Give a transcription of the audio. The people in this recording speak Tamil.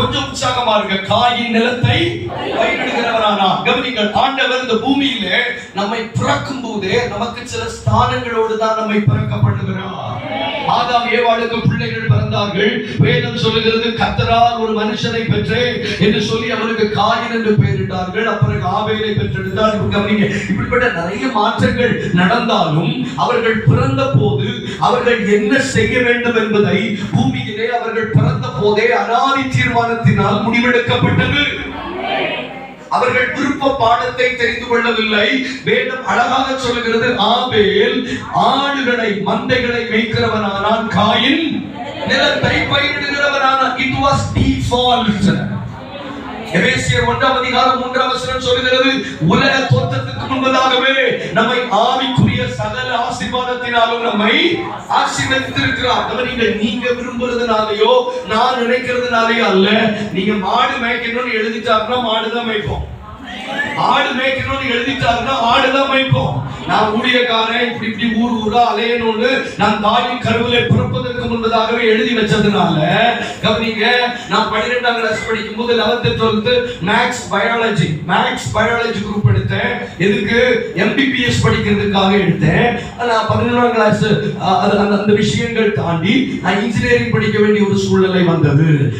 கொஞ்சம் உற்சாகமா இருக்க காயின் நிலத்தை பயிரிடுகிறவரானா கவனிங்கள் ஆண்டவர் இந்த பூமியிலே நம்மை பிறக்கும் போது நமக்கு சில ஸ்தானங்களோடு தான் நம்மை பிறக்கப்படுகிறார். ஆதாம் ஏவாளுக்கு பிள்ளைகள் பிறந்தார்கள். வேதம் சொல்லுகிறது கத்தரால் ஒரு மனுஷனை பெற்றேன் என்று சொல்லி அவனுக்கு காயின் என்று பெயரிட்டார்கள் அப்புறம் ஆவேலை பெற்றெடுத்தார். கவனிங்க இப்படிப்பட்ட நிறைய மாற்றங்கள் நடந்தாலும் அவர்கள் பிறந்த போது அவர்கள் என்ன செய்ய வேண்டும் என்பதை பூமியிலே அவர்கள் பிறந்த போதே அனாதி தீர்மானத்தினால் முடிவெடுக்கப்பட்டது. அவர்கள் விருப்ப பாடத்தை தெரிந்து கொள்ளவில்லை. வேதம் அழகாக சொல்லுகிறது ஆபேல் ஆடுகளை மந்தைகளை மேய்க்கிறவனானான் காயின் நிலத்தை பயிரிடுகிறவனானான் இட் வாஸ் டிஃபால்ட் எபேசியர் ஒன்றாம் அதிகாரம் மூன்றாம் வசனம் சொல்லுகிறது உலக தோற்றத்துக்கு முன்பதாகவே நம்மை ஆவிக்குரிய சகல ஆசீர்வாதத்தினாலும் நம்மை ஆசீர்வதித்திருக்கிறார். கவனிங்கள் நீங்க விரும்புறதுனாலயோ நான் நினைக்கிறதுனாலயோ அல்ல. நீங்க மாடு மேய்க்கணும்னு எழுதிட்டாருன்னா மாடு தான் மேய்ப்போம். ஆடு மேய்க்கணும்னு எழுதிட்டாருன்னா ஆடு தான் மேய்ப்போம். நான் ஊழியக்காரன் இப்படி இப்படி ஊர் ஊரா அலையணும்னு நான் தாயின் கருவிலே பிறப்பதற்கு முன்பதாகவே எழுதி வச்சதுனால கவனிங்க நான் பன்னிரெண்டாம் கிளாஸ் படிக்கும் போது eleventh twelfth maths biology maths biology group எடுத்தேன். எதுக்கு? எம்பிபிஎஸ் படிக்கிறதுக்காக எடுத்தேன். நான் பதினொன்றாம் கிளாஸ் அது அந்த அந்த விஷயங்கள் தாண்டி நான் இன்ஜினியரிங் படிக்க வேண்டிய ஒரு சூழ்நிலை வந்தது.